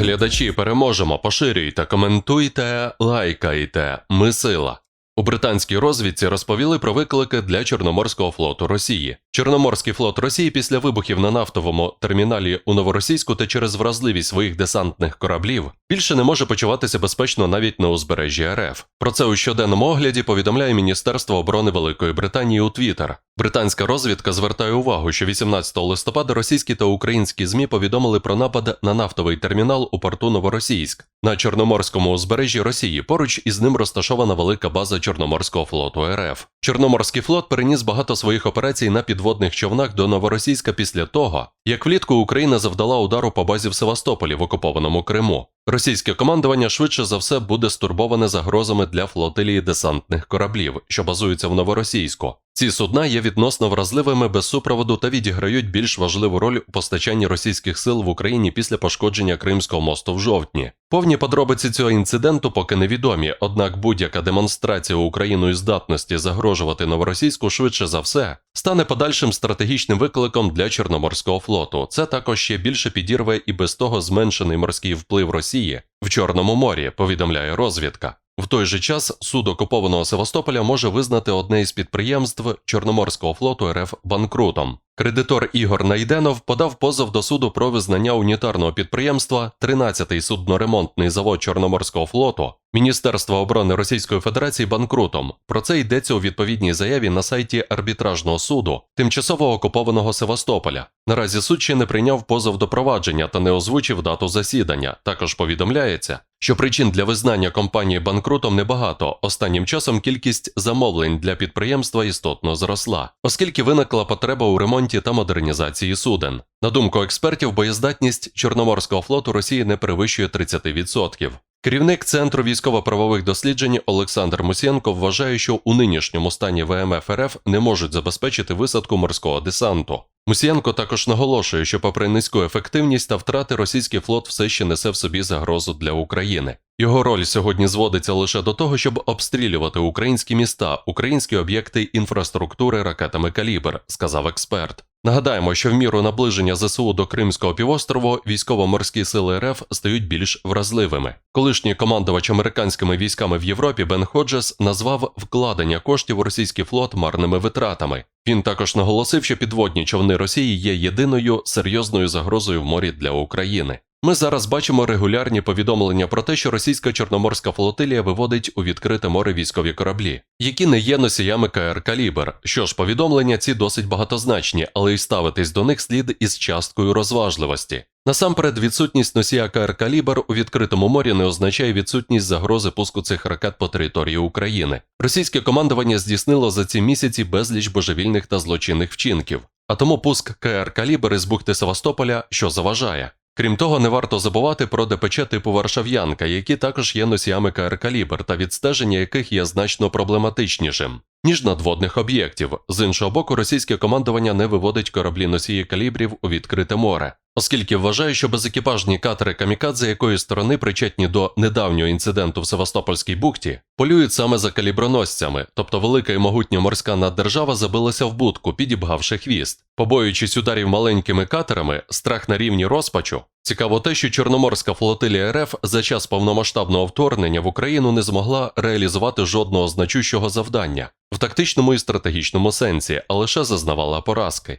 Глядачі, переможемо, поширюйте, коментуйте, лайкайте. Ми сила. У британській розвідці розповіли про виклики для Чорноморського флоту Росії. Чорноморський флот Росії після вибухів на нафтовому терміналі у Новоросійську та через вразливість своїх десантних кораблів більше не може почуватися безпечно навіть на узбережжі РФ. Про це у щоденному огляді повідомляє Міністерство оборони Великої Британії у Твіттер. Британська розвідка звертає увагу, що 18 листопада російські та українські ЗМІ повідомили про напад на нафтовий термінал у порту Новоросійськ на Чорноморському узбережжі Росії. Поруч із ним розташована велика база Чорноморського флоту РФ. Чорноморський флот переніс багато своїх операцій на підводних човнах до Новоросійська після того, як влітку Україна завдала удару по базі в Севастополі в окупованому Криму. Російське командування швидше за все буде стурбоване загрозами для флотилії десантних кораблів, що базуються в Новоросійську. Ці судна є відносно вразливими без супроводу та відіграють більш важливу роль у постачанні російських сил в Україні після пошкодження Кримського мосту в жовтні. Повні подробиці цього інциденту поки невідомі, однак будь-яка демонстрація Україною здатності загрожувати новоросійську швидше за все стане подальшим стратегічним викликом для Чорноморського флоту. Це також ще більше підірве і без того зменшений морський вплив Росії в Чорному морі, повідомляє розвідка. В той же час суд окупованого Севастополя може визнати одне із підприємств Чорноморського флоту РФ банкрутом. Кредитор Ігор Найденов подав позов до суду про визнання унітарного підприємства 13-й судноремонтний завод Чорноморського флоту Міністерства оборони Російської Федерації банкрутом. Про це йдеться у відповідній заяві на сайті арбітражного суду тимчасово окупованого Севастополя. Наразі суд ще не прийняв позов до провадження та не озвучив дату засідання. Також повідомляється, що причин для визнання компанії банкрутом небагато. Останнім часом кількість замовлень для підприємства істотно зросла, оскільки виникла потреба у ремонті та модернізації суден. На думку експертів, боєздатність Чорноморського флоту Росії не перевищує 30%. Керівник Центру військово-правових досліджень Олександр Мусєнко вважає, що у нинішньому стані ВМФ РФ не можуть забезпечити висадку морського десанту. Мусієнко також наголошує, що, попри низьку ефективність та втрати, російський флот все ще несе в собі загрозу для України. Його роль сьогодні зводиться лише до того, щоб обстрілювати українські міста, українські об'єкти інфраструктури ракетами калібр, сказав експерт. Нагадаємо, що в міру наближення ЗСУ до Кримського півострову військово-морські сили РФ стають більш вразливими. Колишній командувач американськими військами в Європі Бен Ходжес назвав вкладення коштів у російський флот марними витратами. Він також наголосив, що підводні човни Росії є єдиною серйозною загрозою в морі для України. Ми зараз бачимо регулярні повідомлення про те, що російська чорноморська флотилія виводить у відкрите море військові кораблі, які не є носіями КР Калібр. Що ж, повідомлення ці досить багатозначні, але й ставитись до них слід із часткою розважливості. Насамперед, відсутність носія КР Калібр у відкритому морі не означає відсутність загрози пуску цих ракет по території України. Російське командування здійснило за ці місяці безліч божевільних та злочинних вчинків. А тому пуск КР Калібр із бухти Севастополя що заважає. Крім того, не варто забувати про ДПЧ типу Варшав'янка, які також є носіями КР Калібр та відстеження яких є значно проблематичнішим, ніж надводних об'єктів. З іншого боку, російське командування не виводить кораблі носії калібрів у відкрите море, оскільки вважає, що безекіпажні катери камікадзе якої сторони причетні до недавнього інциденту в Севастопольській бухті, полюють саме за каліброносцями, тобто велика і могутня морська наддержава забилася в будку, підібгавши хвіст. Побоюючись ударів маленькими катерами, страх на рівні розпачу. Цікаво те, що Чорноморська флотилія РФ за час повномасштабного вторгнення в Україну не змогла реалізувати жодного значущого завдання в тактичному і стратегічному сенсі, а лише зазнавала поразки.